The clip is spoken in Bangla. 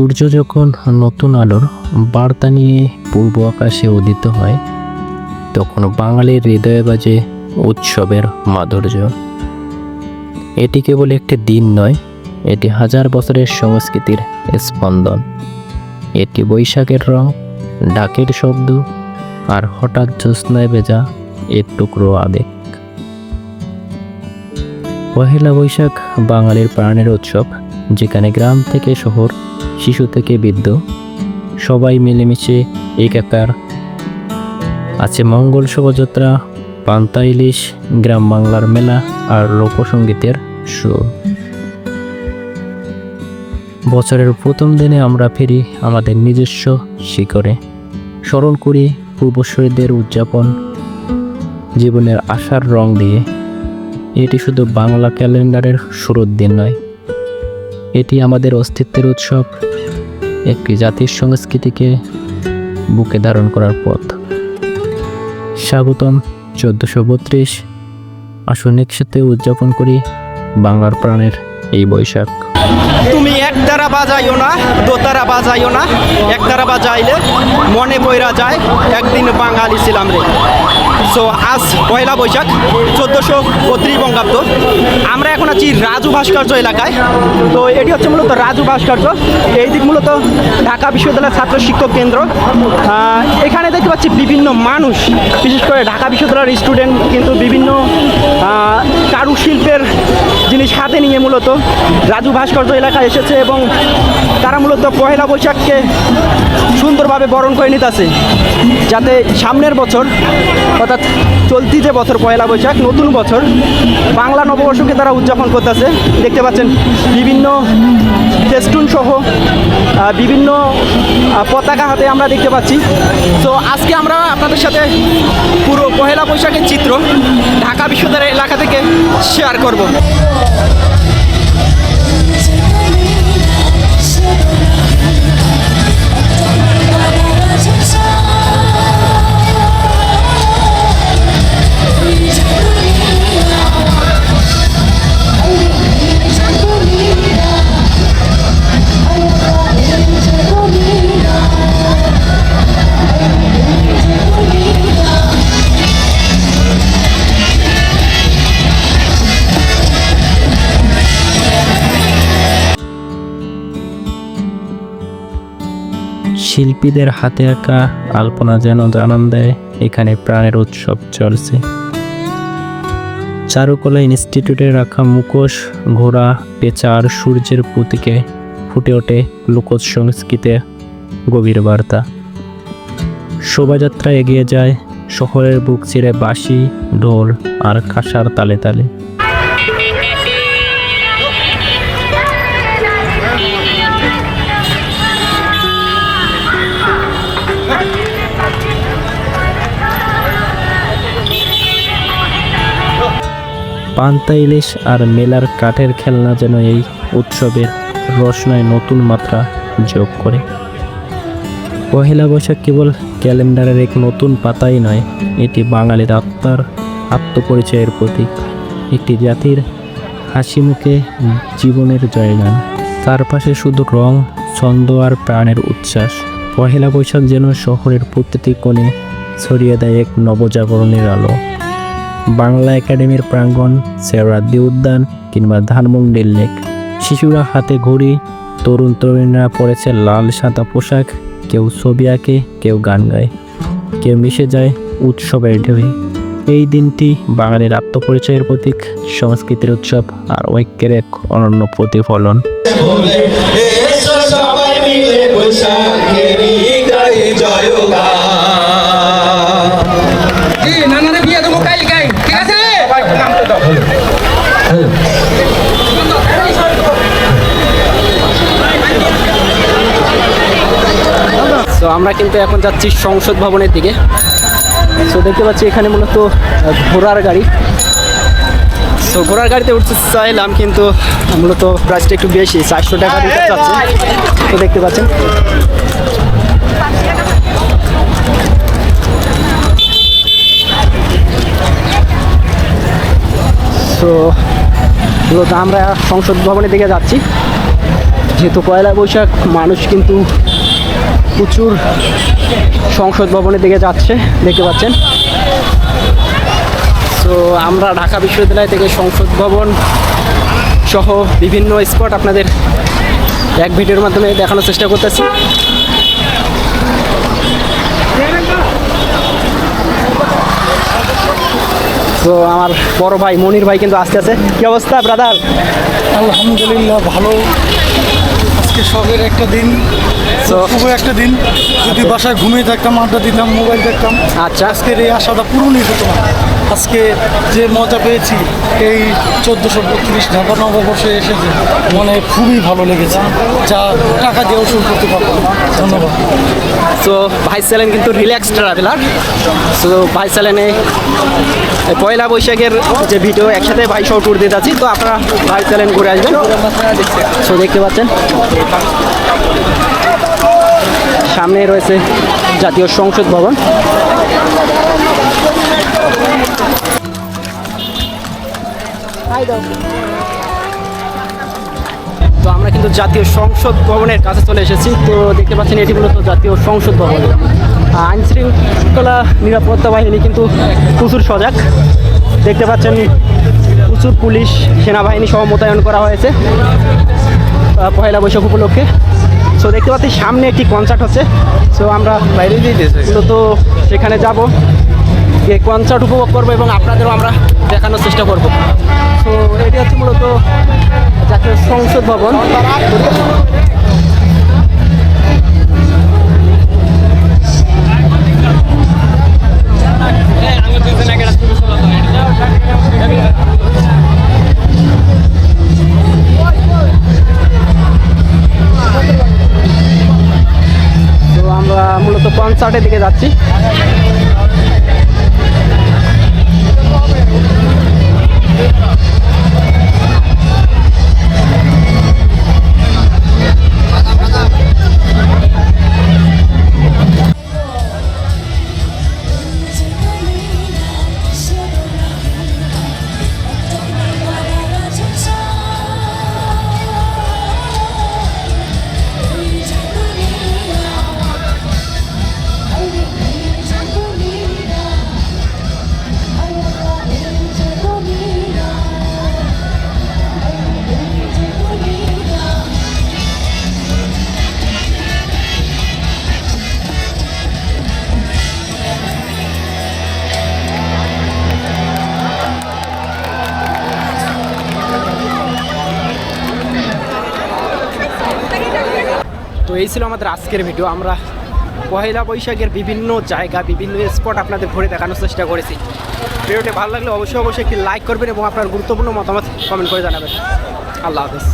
সূর্য যখন নতুন আলোর বার্তা নিয়ে পূর্ব আকাশে উদিত হয়, তখন বাঙালির হৃদয়ে বাজে উৎসবের মাধুর্য। এটি কেবল একটি দিন নয়, এটি হাজার বছরের সংস্কৃতির স্পন্দন। এটি বৈশাখের রং, ডাকের শব্দ, আর হঠাৎ জ্যোৎস্নায় ভেজা এর টুকরো আবেগ। পহেলা বৈশাখ বাঙালির প্রাণের উৎসব, যেখানে গ্রাম থেকে শহর শিশু থেকে বৃদ্ধ। সবাই মিলেমিশে একাকার আছে মঙ্গল শোভাযাত্রা, পান্তা ইলিশ, গ্রাম বাংলার মেলা আর লোকসঙ্গীতের সুর। বছরের প্রথম দিনে আমরা ফিরি আমাদের নিজস্ব শিকড়ে স্মরণ করি পূর্বসূরীদের উদযাপন, জীবনের আশার রং দিয়ে। এটি শুধু বাংলা ক্যালেন্ডারের শুরুর দিন নয় এটি আমাদের অস্তিত্বের উৎসব। একটি জাতির সংস্কৃতিকে বুকে ধারণ করার পথ। স্বাগতম, চোদ্দোশো বত্রিশ। আসুন একসাথে উদযাপন করি বাংলার প্রাণের এই বৈশাখ। তুমি একতারা বাজাইও না দোতারা বাজাইও না। একতারা বাজাইলে মনে বইরা যায়, একদিন বাঙালি ছিলাম রে। সো আজ পয়লা বৈশাখ, চোদ্দোশো বত্রিশ বঙ্গাব্দ। আমরা এখন আছি রাজু ভাস্কর্য এলাকায়। তো এটি হচ্ছে মূলত রাজু ভাস্কর্য। এই দিক মূলত ঢাকা বিশ্ববিদ্যালয়ের ছাত্র শিক্ষক কেন্দ্র। এখানে দেখতে পাচ্ছি বিভিন্ন মানুষ, বিশেষ করে ঢাকা বিশ্ববিদ্যালয়ের স্টুডেন্ট কিন্তু বিভিন্ন কারুশিল্পের জিনিস হাতে নিয়ে মূলত রাজু ভাস্কর্য এলাকায় এসেছে এবং তারা মূলত পয়লা বৈশাখকে সুন্দরভাবে বরণ করে নিতেছে যাতে সামনের বছর, অর্থাৎ চলতি যে বছর পয়লা বৈশাখ, নতুন বছর, বাংলা নববর্ষকে তারা উদযাপন করতেছে দেখতে পাচ্ছেন বিভিন্ন ফেস্টুন সহ বিভিন্ন পতাকা হাতে আমরা দেখতে পাচ্ছি। তো আজকে আমরা আপনাদের সাথে পুরো পহেলা বৈশাখের চিত্র ঢাকা বিশ্ববিদ্যালয়ের এলাকা থেকে শেয়ার করব। শিল্পীদের হাতে আঁকা আলপনা যেন জানান দেয়, এখানে প্রাণের উৎসব চলছে। চারুকলা ইনস্টিটিউটে রাখা মুখোশ, ঘোড়া, পেঁচা আর সূর্যের প্রতীকে ফুটে ওঠে লোকজ সংস্কৃতে গভীর বার্তা। শোভাযাত্রা এগিয়ে যায় শহরের বুক চিরে বাঁশি, ঢোল আর কাঁসার তালে তালে। পান্তা ইলিশ আর মেলার কাঠের খেলনা যেন এই উৎসবের রসনায় নতুন মাত্রা যোগ করে। পহেলা বৈশাখ কেবল ক্যালেন্ডারের এক নতুন পাতাই নয়, এটি বাঙালির আত্মার আত্মপরিচয়ের প্রতীক। একটি জাতির হাসি মুখে জীবনের জয়গান। তার পাশে শুধু রং, ছন্দ আর প্রাণের উচ্ছ্বাস। পহেলা বৈশাখ যেন শহরের প্রতিটি কোণে ছড়িয়ে দেয় এক নবজাগরণের আলো। বাংলা একাডেমির প্রাঙ্গণ সেরাদ্দি উদ্যান কিংবা ধানমন্ডির লেক। শিশুরা হাতে ঘড়ি, তরুণ তরুণীরা পরেছে লাল সাদা পোশাক, কেউ ছবি আঁকে, কেউ গান গায়, কেউ মিশে যায় উৎসবের ঢেউয়ে। এই দিনটি বাঙালির আত্মপরিচয়ের প্রতীক, সংস্কৃতির উৎসব আর ঐক্যের এক অনন্য প্রতিফলন। এসো আমরা কিন্তু এখন যাচ্ছি সংসদ ভবনের দিকে। তো দেখতে পাচ্ছি এখানে মূলত ঘোড়ার গাড়ি। সো ঘোড়ার গাড়িতে উঠতে চাইলাম কিন্তু মূলত প্রাইসটা একটু বেশি চারশো টাকা দিতে চাচ্ছে। তো দেখতে পাচ্ছেন। তো মূলত আমরা সংসদ ভবনের দিকে যাচ্ছি। যেহেতু পয়লা বৈশাখ মানুষ কিন্তু প্রচুর সংসদ ভবনের দিকে যাচ্ছে, দেখতে পাচ্ছেন। তো আমরা ঢাকা বিশ্ববিদ্যালয় থেকে সংসদ ভবন সহ বিভিন্ন স্পট আপনাদের এক ভিডিওর মাধ্যমে দেখানোর চেষ্টা করতেছি। তো আমার বড় ভাই মনির ভাই কিন্তু আসতে আছে কি অবস্থা ব্রাদার আলহামদুলিল্লাহ ভালো। আজকে শখের একটা দিন। শুভ একটা দিন। যদি বাসায় ঘুমিয়ে থাকতাম আড্ডা দিতাম মোবাইল দেখতাম আচ্ছা। আজকের এই আশাটা পূরণই হতো না আজকে যে মজা পেয়েছি এই চোদ্দোশো বত্রিশ ঢাকা নববর্ষে এসেছে মনে খুবই ভালো লেগেছে। যা টাকা দিয়ে ওষুধ করতে পারব। ধন্যবাদ। তো ভাই চ্যালেন কিন্তু রিল্যাক্স ট্রাভেলার। তো ভাই চ্যালেনে পয়লা বৈশাখের যে ভিডিও একসাথে ভাই সহ ট্যুর দিতে আছি তো আপনারা ভাই চ্যালেন ঘুরে আসবেন। তো দেখতে পাচ্ছেন। সামনে রয়েছে জাতীয় সংসদ ভবন। তো আমরা কিন্তু জাতীয় সংসদ ভবনের কাছে চলে এসেছি। তো দেখতে পাচ্ছেন, এটি মূলত জাতীয় সংসদ ভবন। আইন শৃঙ্খলা নিরাপত্তা বাহিনী কিন্তু প্রচুর সজাগ। দেখতে পাচ্ছেন, প্রচুর পুলিশ, সেনাবাহিনী সহ মোতায়েন করা হয়েছে। পয়লা বৈশাখ উপলক্ষে। সো দেখতে পাচ্ছি সামনে একটি কনসার্ট হচ্ছে সো আমরা বাইরে মূলত সেখানে যাব। এই কনসার্ট উপভোগ করব এবং আপনাদেরও আমরা দেখানোর চেষ্টা করব। সো এটি হচ্ছে মূলত জাতীয় সংসদ ভবন। কনসার্টের দিকে যাচ্ছি। এই ছিল আমাদের আজকের ভিডিও আমরা পয়লা বৈশাখের বিভিন্ন জায়গা, বিভিন্ন স্পট আপনাদের ঘুরে দেখানোর চেষ্টা করেছি। ভিডিওটি ভালো লাগলে অবশ্যই অবশ্যই একটি লাইক করবেন এবং আপনার গুরুত্বপূর্ণ মতামত কমেন্ট করে জানাবেন। আল্লাহ হাফেজ।